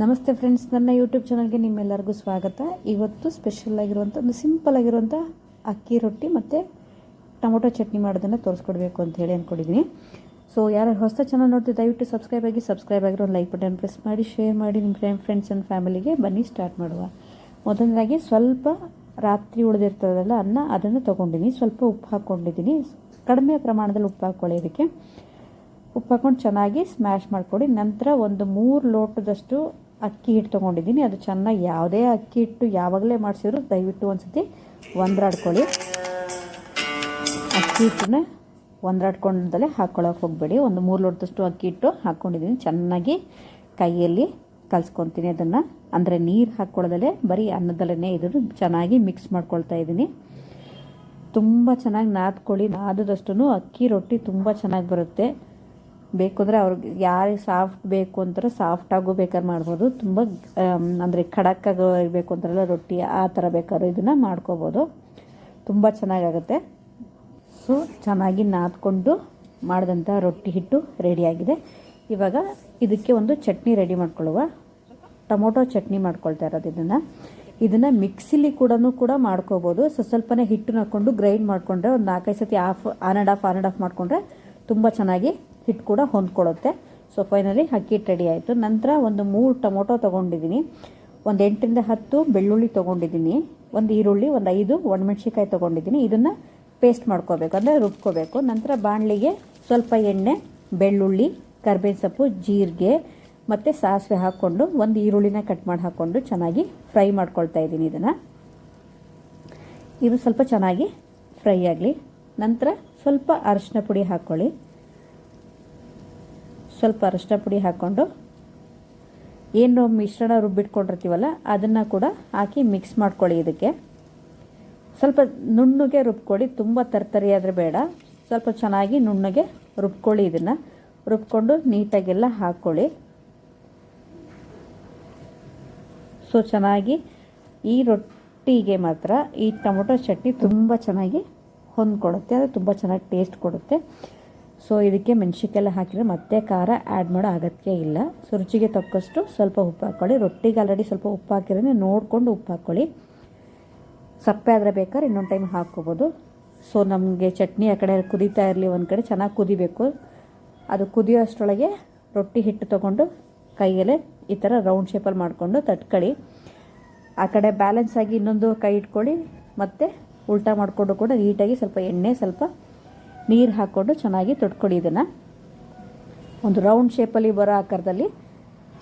ನಮಸ್ತೆ ಫ್ರೆಂಡ್ಸ್ ನನ್ನ ಯೂಟ್ಯೂಬ್ ಚಾನಲ್ಗೆ ನಿಮ್ಮೆಲ್ಲರಿಗೂ ಸ್ವಾಗತ. ಇವತ್ತು ಸ್ಪೆಷಲ್ ಆಗಿರುವಂಥ ಒಂದು ಸಿಂಪಲ್ ಆಗಿರುವಂಥ ಅಕ್ಕಿ ರೊಟ್ಟಿ ಮತ್ತು ಟೊಮೊಟೊ ಚಟ್ನಿ ಮಾಡೋದನ್ನು ತೋರಿಸ್ಕೊಡ್ಬೇಕು ಅಂತ ಹೇಳಿ ಅಂದ್ಕೊಂಡಿದ್ದೀನಿ ಸೊ ಯಾರು ಹೊಸ ಚಾನಲ್ ನೋಡ್ತೀವಿ ದಯವಿಟ್ಟು ಸಬ್ಸ್ಕ್ರೈಬ್ ಆಗಿ ಸಬ್ಸ್ಕ್ರೈಬ್ ಆಗಿರೋ ಒಂದು ಲೈಕ್ ಬಟನ್ ಪ್ರೆಸ್ ಮಾಡಿ ಶೇರ್ ಮಾಡಿ ನಿಮ್ಮ ಫ್ರೆಂಡ್ ಫ್ರೆಂಡ್ಸ್ ಆ್ಯಂಡ್ ಫ್ಯಾಮಿಲಿಗೆ ಬನ್ನಿ ಸ್ಟಾರ್ಟ್ ಮಾಡುವ. ಮೊದಲನೇದಾಗಿ ಸ್ವಲ್ಪ ರಾತ್ರಿ ಉಳಿದಿರ್ತದಲ್ಲ, ಅನ್ನ ಅದನ್ನು ತೊಗೊಂಡಿದ್ದೀನಿ ಸ್ವಲ್ಪ ಉಪ್ಪು ಹಾಕ್ಕೊಂಡಿದ್ದೀನಿ ಕಡಿಮೆ ಪ್ರಮಾಣದಲ್ಲಿ ಉಪ್ಪು ಹಾಕ್ಕೊಳ್ಳಿ ಇದಕ್ಕೆ. ಉಪ್ಪು ಹಾಕೊಂಡು ಚೆನ್ನಾಗಿ ಸ್ಮ್ಯಾಶ್ ಮಾಡಿಕೊಡಿ. ನಂತರ ಒಂದು ಮೂರು ಲೋಟದಷ್ಟು ಅಕ್ಕಿ ಹಿಟ್ಟು ತೊಗೊಂಡಿದ್ದೀನಿ. ಅದು ಚೆನ್ನಾಗಿ ಯಾವುದೇ ಅಕ್ಕಿ ಹಿಟ್ಟು ಯಾವಾಗಲೇ ಮಾಡಿಸಿದ್ರು ದಯವಿಟ್ಟು ಒಂದು ಸತಿ ಒಂದ್ರಾಡ್ಕೊಳ್ಳಿ. ಅಕ್ಕಿ ಹಿಟ್ಟನ್ನ ಒಂದ್ರಾಡ್ಕೊಂಡಲ್ಲೇ ಹಾಕ್ಕೊಳಕ್ಕೆ ಹೋಗಬೇಡಿ. ಒಂದು ಮೂರು ಲೋಟದಷ್ಟು ಅಕ್ಕಿ ಹಿಟ್ಟು ಹಾಕ್ಕೊಂಡಿದ್ದೀನಿ ಚೆನ್ನಾಗಿ ಕೈಯಲ್ಲಿ ಕಲಿಸ್ಕೊತೀನಿ ಅದನ್ನು. ಅಂದರೆ ನೀರು ಹಾಕ್ಕೊಳ್ಳೋದಲ್ಲೇ ಬರೀ ಅನ್ನದಲ್ಲೇ ಇದನ್ನು ಚೆನ್ನಾಗಿ ಮಿಕ್ಸ್ ಮಾಡ್ಕೊಳ್ತಾ ಇದ್ದೀನಿ. ತುಂಬ ಚೆನ್ನಾಗಿ ನಾದ್ಕೊಳ್ಳಿ. ನಾದದಷ್ಟು ಅಕ್ಕಿ ರೊಟ್ಟಿ ತುಂಬ ಚೆನ್ನಾಗಿ ಬರುತ್ತೆ. ಬೇಕು ಅಂದರೆ ಅವ್ರಿಗೆ ಯಾರಿಗೆ ಸಾಫ್ಟ್ ಬೇಕು ಅಂತಾರೆ ಸಾಫ್ಟಾಗೂ ಬೇಕಾದ್ರೆ ಮಾಡ್ಬೋದು. ತುಂಬ ಅಂದರೆ ಖಡಕ್ ಇರಬೇಕು ಅಂತಾರಲ್ಲ ರೊಟ್ಟಿ, ಆ ಥರ ಬೇಕಾದ್ರೂ ಇದನ್ನು ಮಾಡ್ಕೋಬೋದು. ತುಂಬ ಚೆನ್ನಾಗಾಗುತ್ತೆ. ಸೊ, ಚೆನ್ನಾಗಿ ನಾದ್ಕೊಂಡು ಮಾಡಿದಂಥ ರೊಟ್ಟಿ ಹಿಟ್ಟು ರೆಡಿಯಾಗಿದೆ. ಇವಾಗ ಇದಕ್ಕೆ ಒಂದು ಚಟ್ನಿ ರೆಡಿ ಮಾಡ್ಕೊಳ್ಳುವ. ಟೊಮೊಟೊ ಚಟ್ನಿ ಮಾಡ್ಕೊಳ್ತಾ ಇರೋದು ಇದನ್ನು. ಇದನ್ನು ಮಿಕ್ಸಿಲಿ ಕೂಡ ಕೂಡ ಮಾಡ್ಕೋಬೋದು. ಸೊ, ಸ್ವಲ್ಪನೇ ಹಿಟ್ಟು ಗ್ರೈಂಡ್ ಮಾಡಿಕೊಂಡ್ರೆ ಒಂದು ನಾಲ್ಕೈದು ಸತಿ off on and off on and off ಮಾಡಿಕೊಂಡ್ರೆ ತುಂಬ ಚೆನ್ನಾಗಿ ಹಿಟ್ಟು ಕೂಡ ಹೊಂದ್ಕೊಳ್ಳುತ್ತೆ ಸೊ ಫೈನಲಿ ಅಕ್ಕಿ ರೆಡಿ ಆಯಿತು. ನಂತರ ಒಂದು ಮೂರು ಟೊಮೊಟೊ ತೊಗೊಂಡಿದ್ದೀನಿ. ಒಂದು ಎಂಟರಿಂದ ಹತ್ತು ಬೆಳ್ಳುಳ್ಳಿ ತೊಗೊಂಡಿದ್ದೀನಿ. ಒಂದು ಈರುಳ್ಳಿ, ಒಂದು ಐದು ಒಣಮೆಣ್ಸಿಕಾಯಿ ತೊಗೊಂಡಿದ್ದೀನಿ. ಇದನ್ನು ಪೇಸ್ಟ್ ಮಾಡ್ಕೋಬೇಕು, ಅಂದರೆ ರುಬ್ಕೋಬೇಕು. ನಂತರ ಬಾಣಲಿಗೆ ಸ್ವಲ್ಪ ಎಣ್ಣೆ, ಬೆಳ್ಳುಳ್ಳಿ ಕರ್ಬೇವಿನ ಸೊಪ್ಪು ಜೀರಿಗೆ ಮತ್ತು ಸಾಸಿವೆ ಹಾಕ್ಕೊಂಡು ಒಂದು ಈರುಳ್ಳಿನ ಕಟ್ ಮಾಡಿ ಹಾಕ್ಕೊಂಡು ಚೆನ್ನಾಗಿ ಫ್ರೈ ಮಾಡ್ಕೊಳ್ತಾ ಇದ್ದೀನಿ ಇದನ್ನು. ಇದು ಸ್ವಲ್ಪ ಚೆನ್ನಾಗಿ ಫ್ರೈ ಆಗಲಿ. ನಂತರ ಸ್ವಲ್ಪ ಅರಶಿನ ಪುಡಿ ಹಾಕ್ಕೊಳ್ಳಿ ಸ್ವಲ್ಪ ಅರಶಿನ ಪುಡಿ ಹಾಕ್ಕೊಂಡು ಏನು ಮಿಶ್ರಣ ರುಬ್ಬಿಟ್ಕೊಂಡಿರ್ತೀವಲ್ಲ ಅದನ್ನು ಕೂಡ ಹಾಕಿ ಮಿಕ್ಸ್ ಮಾಡ್ಕೊಳ್ಳಿ ಇದಕ್ಕೆ. ಸ್ವಲ್ಪ ನುಣ್ಣಗೆ ರುಬ್ಕೊಳ್ಳಿ, ತುಂಬ ತರ್ತರಿ ಆದರೆ ಬೇಡ. ಸ್ವಲ್ಪ ಚೆನ್ನಾಗಿ ನುಣ್ಣಗೆ ರುಬ್ಕೊಳ್ಳಿ ಇದನ್ನು. ರುಬ್ಕೊಂಡು ನೀಟಾಗೆಲ್ಲ ಹಾಕ್ಕೊಳ್ಳಿ ಸೊ ಚೆನ್ನಾಗಿ ಈ ರೊಟ್ಟಿಗೆ ಮಾತ್ರ, ಈ ಟೊಮೊಟೊ ಚಟ್ನಿ ತುಂಬ ಚೆನ್ನಾಗಿ ಹೊಂದ್ಕೊಡುತ್ತೆ ಅದು ತುಂಬ ಚೆನ್ನಾಗಿ ಟೇಸ್ಟ್ ಕೊಡುತ್ತೆ. ಸೊ ಇದಕ್ಕೆ ಮೆಣಸಿನ್ಕಾಯೆಲ್ಲ ಹಾಕಿದರೆ ಮತ್ತೆ ಖಾರ ಆ್ಯಡ್ ಮಾಡೋ ಅಗತ್ಯ ಇಲ್ಲ. ಸೊ ರುಚಿಗೆ ತಕ್ಕಷ್ಟು ಸ್ವಲ್ಪ ಉಪ್ಪು ಹಾಕ್ಕೊಳ್ಳಿ. ರೊಟ್ಟಿಗೆ ಆಲ್ರೆಡಿ ಸ್ವಲ್ಪ ಉಪ್ಪು ಹಾಕಿರೋದ್ರೆ ನೋಡಿಕೊಂಡು ಉಪ್ಪು ಹಾಕ್ಕೊಳ್ಳಿ. ಸಪ್ಪೆ ಆದರೆ ಬೇಕಾದ್ರೆ ಇನ್ನೊಂದು ಟೈಮ್ ಹಾಕ್ಕೋಬೋದು. ಸೊ ನಮಗೆ ಚಟ್ನಿ ಆ ಕಡೆ ಕುದೀತಾ ಇರಲಿ, ಒಂದು ಕಡೆ ಚೆನ್ನಾಗಿ ಕುದಿಬೇಕು. ಅದು ಕುದಿಯೋ ಅಷ್ಟರೊಳಗೆ ರೊಟ್ಟಿ ಹಿಟ್ಟು ತೊಗೊಂಡು ಕೈಯಲ್ಲೇ ಈ ಥರ ರೌಂಡ್ ಶೇಪಲ್ಲಿ ಮಾಡಿಕೊಂಡು ತಟ್ಕೊಳ್ಳಿ. ಆ ಕಡೆ ಬ್ಯಾಲೆನ್ಸ್ ಆಗಿ ಇನ್ನೊಂದು ಕೈ ಇಟ್ಕೊಳ್ಳಿ. ಮತ್ತು ಉಲ್ಟಾ ಮಾಡಿಕೊಂಡು ಕೂಡ ನೀಟಾಗಿ ಸ್ವಲ್ಪ ಎಣ್ಣೆ, ಸ್ವಲ್ಪ ನೀರು ಹಾಕ್ಕೊಂಡು ಚೆನ್ನಾಗಿ ತೊಟ್ಕೊಳ್ಳಿ ಇದನ್ನು. ಒಂದು ರೌಂಡ್ ಶೇಪಲ್ಲಿ ಬರೋ ಆಕಾರದಲ್ಲಿ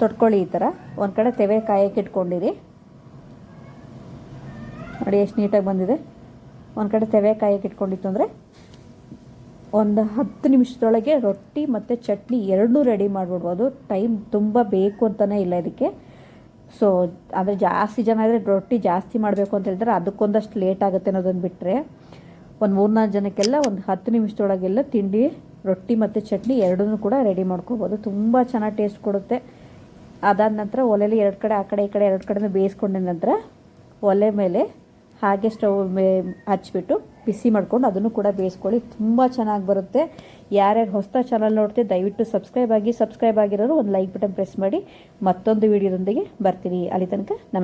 ತೊಟ್ಕೊಳ್ಳಿ ಈ ಥರ ಒಂದು ಕಡೆ ತೆವೆ ಕಾಯಕ್ಕೆ ಇಟ್ಕೊಂಡಿರಿ. ನೋಡಿ ಎಷ್ಟು ನೀಟಾಗಿ ಬಂದಿದೆ. ಒಂದು ಕಡೆ ತೆವೆ ಕಾಯಕ್ಕೆ ಇಟ್ಕೊಂಡಿತ್ತು ಅಂದರೆ ಒಂದು ಹತ್ತು ನಿಮಿಷದೊಳಗೆ ರೊಟ್ಟಿ ಮತ್ತು ಚಟ್ನಿ ಎರಡೂ ರೆಡಿ ಮಾಡಿಬಿಡ್ಬೋದು. ಟೈಮ್ ತುಂಬ ಬೇಕು ಅಂತಲೇ ಇಲ್ಲ ಇದಕ್ಕೆ. ಸೊ ಅಂದರೆ ಜಾಸ್ತಿ ಜನ ಇದ್ದರೆ ರೊಟ್ಟಿ ಜಾಸ್ತಿ ಮಾಡಬೇಕು ಅಂತ ಹೇಳಿದ್ರೆ ಅದಕ್ಕೊಂದಷ್ಟು ಲೇಟ್ ಆಗುತ್ತೆ ಅನ್ನೋದನ್ನು ಬಿಟ್ಟರೆ ಒಂದು ಮೂರ್ನಾಲ್ಕು ಜನಕ್ಕೆಲ್ಲ ಒಂದು ಹತ್ತು ನಿಮಿಷದೊಳಗೆಲ್ಲ ತಿಂಡಿ, ರೊಟ್ಟಿ ಮತ್ತು ಚಟ್ನಿ ಎರಡನ್ನೂ ಕೂಡ ರೆಡಿ ಮಾಡ್ಕೋಬೋದು. ತುಂಬ ಚೆನ್ನಾಗಿ ಟೇಸ್ಟ್ ಕೊಡುತ್ತೆ. ಅದಾದ ನಂತರ ಒಲೆಯಲ್ಲಿ ಎರಡು ಕಡೆ, ಆ ಕಡೆ, ಈ ಕಡೆ ಎರಡು ಕಡೆನೂ ಬೇಯಿಸ್ಕೊಂಡ ನಂತರ ಒಲೆ ಮೇಲೆ ಹಾಗೆ ಸ್ಟವ್ ಮೇ ಹಚ್ಬಿಟ್ಟು ಬಿಸಿ ಮಾಡ್ಕೊಂಡು ಅದನ್ನು ಕೂಡ ಬೇಯಿಸ್ಕೊಳ್ಳಿ. ತುಂಬ ಚೆನ್ನಾಗಿ ಬರುತ್ತೆ. ಯಾರ್ಯಾರು ಹೊಸ ಚಾನಲ್ ನೋಡ್ತೀವಿ ದಯವಿಟ್ಟು ಸಬ್ಸ್ಕ್ರೈಬ್ ಆಗಿ, ಸಬ್ಸ್ಕ್ರೈಬ್ ಆಗಿರೋರು ಒಂದು ಲೈಕ್ ಬಟನ್ ಪ್ರೆಸ್ ಮಾಡಿ. ಮತ್ತೊಂದು ವಿಡಿಯೋದೊಂದಿಗೆ ಬರ್ತೀನಿ. ಅಲ್ಲಿ ತನಕ ನಮಸ್ತೆ.